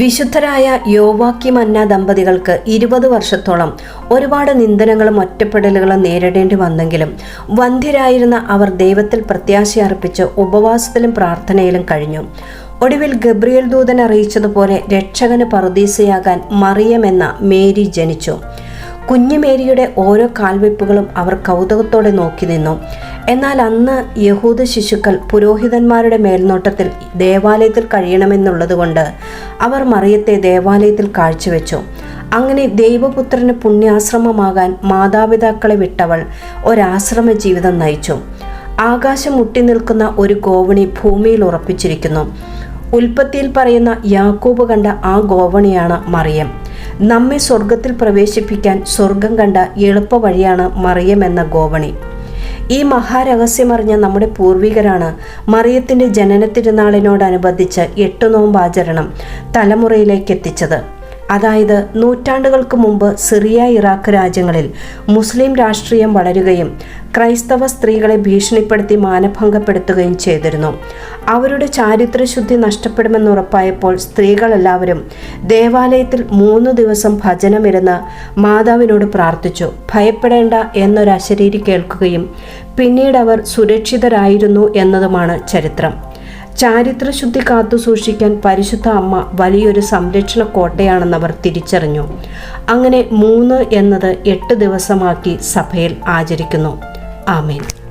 വിശുദ്ധരായ യോവാക്കി മന്ന ദമ്പതികൾക്ക് ഇരുപത് വർഷത്തോളം ഒരുപാട് നിന്ദനങ്ങളും ഒറ്റപ്പെടലുകളും നേരിടേണ്ടി വന്നെങ്കിലും വന്ധ്യരായിരുന്ന അവർ ദൈവത്തിൽ പ്രത്യാശ അർപ്പിച്ച് ഉപവാസത്തിലും പ്രാർത്ഥനയിലും കഴിഞ്ഞു. ഒടുവിൽ ഗബ്രിയൽ ദൂതൻ അറിയിച്ചതുപോലെ രക്ഷകന് പറുദീസയാകാൻ മറിയം എന്ന മേരി ജനിച്ചു. കുഞ്ഞു മേരിയുടെ ഓരോ കാൽവെപ്പുകളും അവർ കൗതുകത്തോടെ നോക്കി നിന്നു. എന്നാൽ അന്ന് യഹൂദ ശിശുക്കൾ പുരോഹിതന്മാരുടെ മേൽനോട്ടത്തിൽ ദേവാലയത്തിൽ കഴിയണമെന്നുള്ളതുകൊണ്ട് അവർ മറിയത്തെ ദേവാലയത്തിൽ കാഴ്ചവെച്ചു. അങ്ങനെ ദൈവപുത്രന് പുണ്യാശ്രമമാകാൻ മാതാപിതാക്കളെ വിട്ടവൾ ഒരാശ്രമ ജീവിതം നയിച്ചു. ആകാശം മുട്ടി നിൽക്കുന്ന ഒരു ഗോവണി ഭൂമിയിൽ ഉറപ്പിച്ചിരിക്കുന്നു. ഉൽപ്പത്തിയിൽ പറയുന്ന യാക്കൂബ് കണ്ട ആ ഗോവണിയാണ് മറിയം. നമ്മെ സ്വർഗത്തിൽ പ്രവേശിപ്പിക്കാൻ സ്വർഗം കണ്ട എളുപ്പ വഴിയാണ് മറിയം എന്ന ഗോവണി. ഈ മഹാരഹസ്യമറിഞ്ഞ നമ്മുടെ പൂർവികരാണ് മറിയത്തിന്റെ ജനന തിരുനാളിനോടനുബന്ധിച്ച് എട്ട് നോമ്പാചരണം തലമുറയിലേക്ക് എത്തിച്ചത്. അതായത് നൂറ്റാണ്ടുകൾക്ക് മുമ്പ് സിറിയ ഇറാഖ് രാജ്യങ്ങളിൽ മുസ്ലിം രാഷ്ട്രീയം വളരുകയും ക്രൈസ്തവ സ്ത്രീകളെ ഭീഷണിപ്പെടുത്തി മാനഭംഗപ്പെടുത്തുകയും ചെയ്തിരുന്നു. അവരുടെ ചാരിത്രശുദ്ധി നഷ്ടപ്പെടുമെന്ന് ഉറപ്പായപ്പോൾ സ്ത്രീകളെല്ലാവരും ദേവാലയത്തിൽ മൂന്ന് ദിവസം ഭജനമിരുന്ന് മാതാവിനോട് പ്രാർത്ഥിച്ചു. ഭയപ്പെടേണ്ട എന്നൊരു അശരീരി കേൾക്കുകയും പിന്നീട് അവർ സുരക്ഷിതരായിരുന്നു എന്നതുമാണ് ചരിത്രം. ചാരിത്രശുദ്ധി കാത്തു സൂക്ഷിക്കാൻ പരിശുദ്ധ അമ്മ വലിയൊരു സംരക്ഷണ കോട്ടയാണെന്നവർ തിരിച്ചറിഞ്ഞു. അങ്ങനെ മൂന്ന് എന്നത് എട്ട് ദിവസമാക്കി സഭയിൽ ആചരിക്കുന്നു. ആമേൻ.